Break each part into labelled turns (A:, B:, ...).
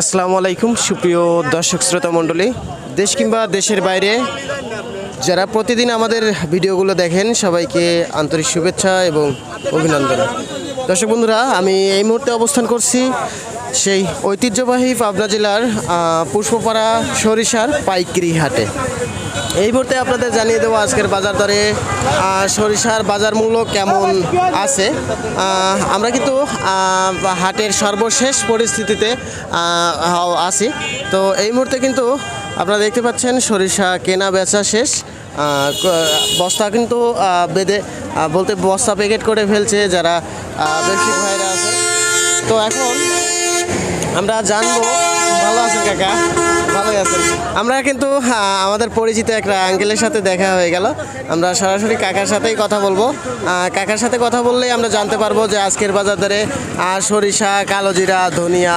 A: আসসালামু আলাইকুম, সুপ্রিয় দর্শক শ্রোতা মণ্ডলী। দেশ কিংবা দেশের বাইরে যারা প্রতিদিন আমাদের ভিডিওগুলো দেখেন, সবাইকে আন্তরিক শুভেচ্ছা এবং অভিনন্দন। দর্শক বন্ধুরা, আমি এই মুহূর্তে অবস্থান করছি সেই ঐতিহ্যবাহী পাবনা জেলার পুষ্পপাড়া সরিষার পাইকারি হাটে। এই মুহূর্তে আপনাদের জানিয়ে দেবো আজকের বাজার দরে সরিষার বাজার মূল্য কেমন আছে। আমরা কিন্তু হাটের সর্বশেষ পরিস্থিতিতে আছি। তো এই মুহূর্তে কিন্তু আপনারা দেখতে পাচ্ছেন সরিষা কেনা বেচা শেষ। বস্তা কিন্তু বেঁধে বলতে বস্তা প্যাকেট করে ফেলছে যারা ব্যবসায়িক ভাইরা আছে। তো এখন আমরা জানব, ভালো আছেন কাকা? ভালোই আছেন আমরা কিন্তু আমাদের পরিচিত একটা আঙ্কেলের সাথে দেখা হয়ে গেল। আমরা সরাসরি কাকার সাথেই কথা বলব। কাকার সাথে কথা বললেই আমরা জানতে পারব যে আজকের বাজার দরে আহ, সরিষা কালোজিরা ধনিয়া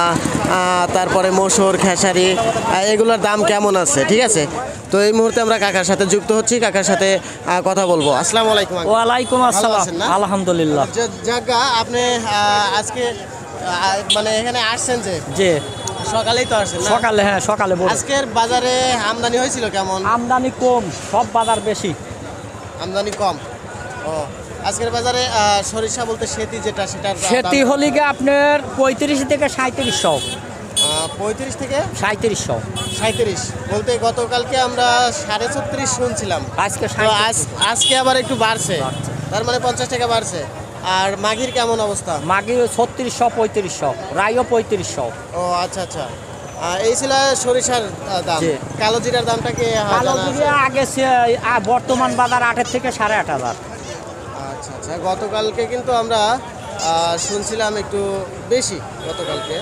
A: তারপরে মসুর খেসারি এগুলোর দাম কেমন আছে? ঠিক আছে? তো এই মুহূর্তে আমরা কাকার সাথে যুক্ত হচ্ছি। কাকার সাথে কথা বলব। আসসালামু আলাইকুম
B: ওয়ালাইকুম আসসালাম। আলহামদুলিল্লাহ।
A: জাগা আপনি আজকে মানে এখানে আসছেন যে?
B: যে
A: সকালেই তো আসছেন
B: সকালে হ্যাঁ সকালে
A: আজকের বাজারে আমদানি হয়েছিল কেমন?
B: আমদানি কম সব বাজার বেশি।
A: আমদানি কম। ও আজকের বাজারে সরিষা বলতে সেতি যেটা
B: সেটি হলে গিয়ে আপনার পঁয়ত্রিশ থেকে সাঁত্রিশশো
A: পঁয়ত্রিশ থেকে
B: সাঁত্রিশশো
A: সাঁত্রিশ বলতে গতকালকে আমরা সাড়ে ছত্রিশ শুনছিলাম।
B: আজকে
A: আজ আজকে আবার একটু বাড়ছে। তার মানে পঞ্চাশ টাকা বাড়ছে। আর মাগির কেমন অবস্থা?
B: মাগি ছত্রিশশো পঁয়ত্রিশশো রায়ও পঁয়ত্রিশশো।
A: ও আচ্ছা আচ্ছা। এই ছিল সরিষার আহ, দাম। কালো জিরার দামটা কি
B: কালো আগে বর্তমান বাজার আটের থেকে সাড়ে আট হাজার।
A: আচ্ছা আচ্ছা। গতকালকে কিন্তু আমরা শুনছিলাম একটু বেশি গতকালকে।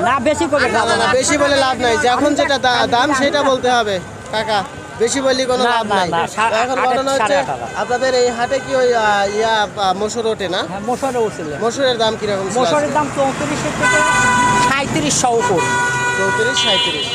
B: না। বেশি করে
A: না, বেশি বলে লাভ নাই। যখন যেটা দা- দাম সেটা বলতে হবে। কাকা। বেশি বলি কোনো লাভ নাই। এখন ঘটনা হচ্ছে। আপনাদের এই হাটে কি ওই ইয়া মসুর ওঠে না?
B: মসুরে মশারে উঠছিল।
A: মসুরের দাম কীরকম
B: মসুরের দাম চৌত্রিশ থেকে সাঁত্রিশশো উপর।
A: চৌত্রিশ সাঁত্রিশ